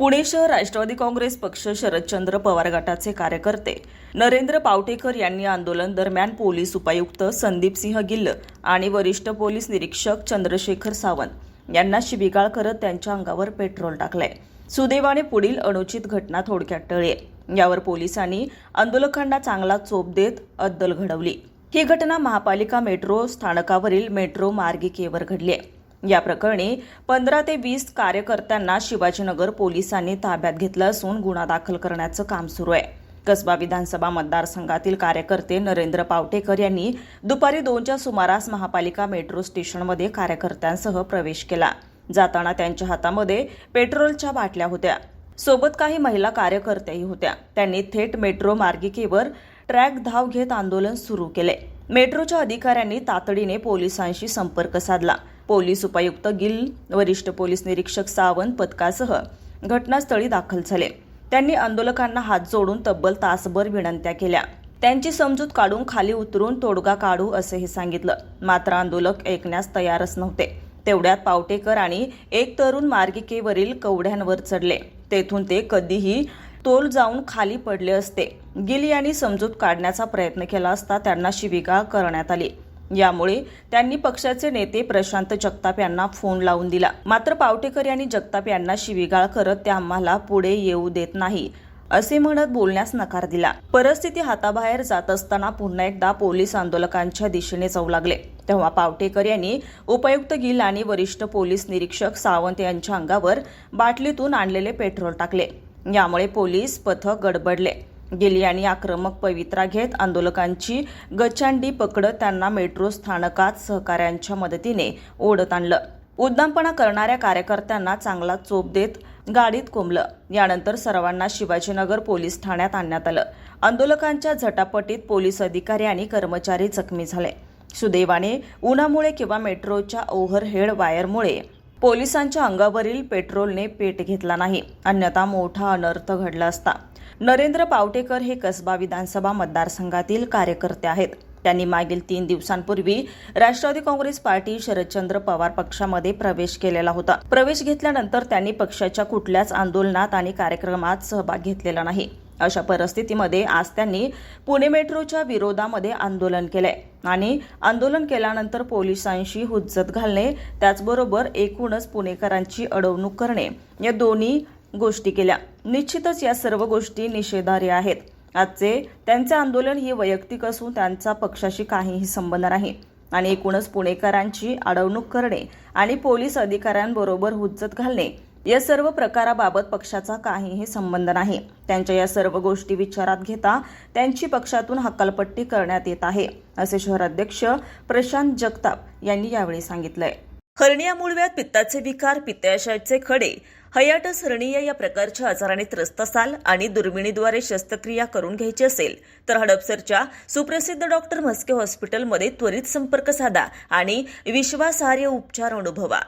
पुणे शहर राष्ट्रवादी काँग्रेस पक्ष शरदचंद्र पवार गटाचे कार्यकर्ते नरेंद्र पावटेकर यांनी आंदोलन दरम्यान पोलीस उपायुक्त संदीप सिंह गिल्ल आणि वरिष्ठ पोलीस निरीक्षक चंद्रशेखर सावंत यांना शिबिगाळ करत त्यांच्या अंगावर पेट्रोल टाकलंय. सुदैवाने पुढील अनुचित घटना थोडक्यात टळली. यावर पोलिसांनी आंदोलकांना चांगला चोप देत अद्दल घडवली. ही घटना महापालिका मेट्रो स्थानकावरील मेट्रो मार्गिकेवर घडली आहे. या प्रकरणी पंधरा ते वीस कार्यकर्त्यांना शिवाजीनगर पोलिसांनी ताब्यात घेतलं असून गुन्हा दाखल करण्याचं काम सुरू आहे. कसबा विधानसभा मतदारसंघातील कार्यकर्ते नरेंद्र पावटेकर यांनी दुपारी दोनच्या सुमारास महापालिका मेट्रो स्टेशनमध्ये कार्यकर्त्यांसह प्रवेश केला. जाताना त्यांच्या हातामध्ये पेट्रोलच्या बाटल्या होत्या. सोबत काही महिला कार्यकर्त्याही होत्या. त्यांनी थेट मेट्रो मार्गिकेवर ट्रॅक धाव घेत आंदोलन सुरू केले. मेट्रोच्या अधिकाऱ्यांनी तातडीने पोलिसांशी संपर्क साधला. पोलीस उपायुक्त गिल वरिष्ठ पोलीस निरीक्षक सावंत पथकासह घटनास्थळी दाखल झाले. त्यांनी आंदोलकांना हात जोडून तब्बल तासभर विनंत्या केल्या. त्यांची समजूत काढून खाली उतरून तोडगा काढू असेही सांगितलं. मात्र आंदोलक ऐकण्यास तयारच नव्हते. तेवढ्यात पावटेकर आणि एक तरुण मार्गिकेवरील कवड्यांवर चढले. तेथून ते कधीही तोल जाऊन खाली पडले असते. गिल यांनी समजूत काढण्याचा प्रयत्न केला असता त्यांना शिविका करण्यात आली. यामुळे त्यांनी पक्षाचे नेते प्रशांत जगताप यांना फोन लावून दिला. मात्र पावटेकर यांनी जगताप यांना शिवीगाळ करत ते आम्हाला पुढे येऊ देत नाही असे म्हणत बोलण्यास नकार दिला. परिस्थिती हाताबाहेर जात असताना पुन्हा एकदा पोलीस आंदोलकांच्या दिशेने जाऊ लागले. तेव्हा पावटेकर यांनी उपायुक्त गिल आणि वरिष्ठ पोलीस निरीक्षक सावंत यांच्या अंगावर बाटलीतून आणलेले पेट्रोल टाकले. यामुळे पोलीस पथक गडबडले. गेली आणि आक्रमक पवित्रा घेत आंदोलकांची गचांडी पकडत त्यांना मेट्रो स्थानकात सहकाऱ्यांच्या मदतीने ओढत आणलं. उद्दामपणा करणाऱ्या कार्यकर्त्यांना चांगला चोप देत गाडीत कोंबलं. यानंतर सर्वांना शिवाजीनगर पोलीस ठाण्यात आणण्यात आलं. आंदोलकांच्या झटापटीत पोलीस अधिकारी आणि कर्मचारी जखमी झाले. सुदैवाने उन्हामुळे किंवा मेट्रोच्या ओव्हरहेड वायरमुळे पोलिसांच्या अंगावरील पेट्रोलने पेट घेतला नाही. अन्यथा मोठा अनर्थ घडला असता. नरेंद्र पावटेकर हे कसबा विधानसभा मतदारसंघातील कार्यकर्ते आहेत. त्यांनी मागील तीन दिवसांपूर्वी राष्ट्रवादी काँग्रेस पार्टी शरदचंद्र पवार पक्षामध्ये प्रवेश केलेला होता. प्रवेश घेतल्यानंतर त्यांनी पक्षाच्या कुठल्याच आंदोलनात आणि कार्यक्रमात सहभाग घेतलेला नाही. अशा परिस्थितीमध्ये आज त्यांनी पुणे मेट्रोच्या विरोधामध्ये आंदोलन केलंय. आणि आंदोलन केल्यानंतर पोलिसांशी हुज्जत घालणे त्याचबरोबर एकूणच पुणेकरांची अडवणूक करणे या दोन्ही गोष्टी केल्या. निश्चितच या सर्व गोष्टी निषेधार्ह आहेत. आजचे त्यांचे आंदोलन ही वैयक्तिक असून त्यांचा पक्षाशी काहीही संबंध नाही. आणि एकूणच पुणेकरांची अडवणूक करणे आणि पोलीस अधिकाऱ्यांबरोबर हुज्जत घालणे या सर्व प्रकाराबाबत पक्षाचा काहीही संबंध नाही. त्यांच्या या सर्व गोष्टी विचारात घेता त्यांची पक्षातून हकालपट्टी करण्यात येत आहे असे शहराध्यक्ष प्रशांत जगताप यांनी यावेळी सांगितलंय. हर्निया मूळव्यात पित्ताचे विकार पित्ताशयाचे खडे हयाटस हर्निया या प्रकारच्या आजाराने त्रस्त असाल आणि दुर्मिणीद्वारे शस्त्रक्रिया करून घ्यायची असेल तर हडपसरच्या सुप्रसिद्ध डॉक्टर म्हस्के हॉस्पिटलमध्ये त्वरित संपर्क साधा आणि विश्वासार्ह उपचार अनुभवा.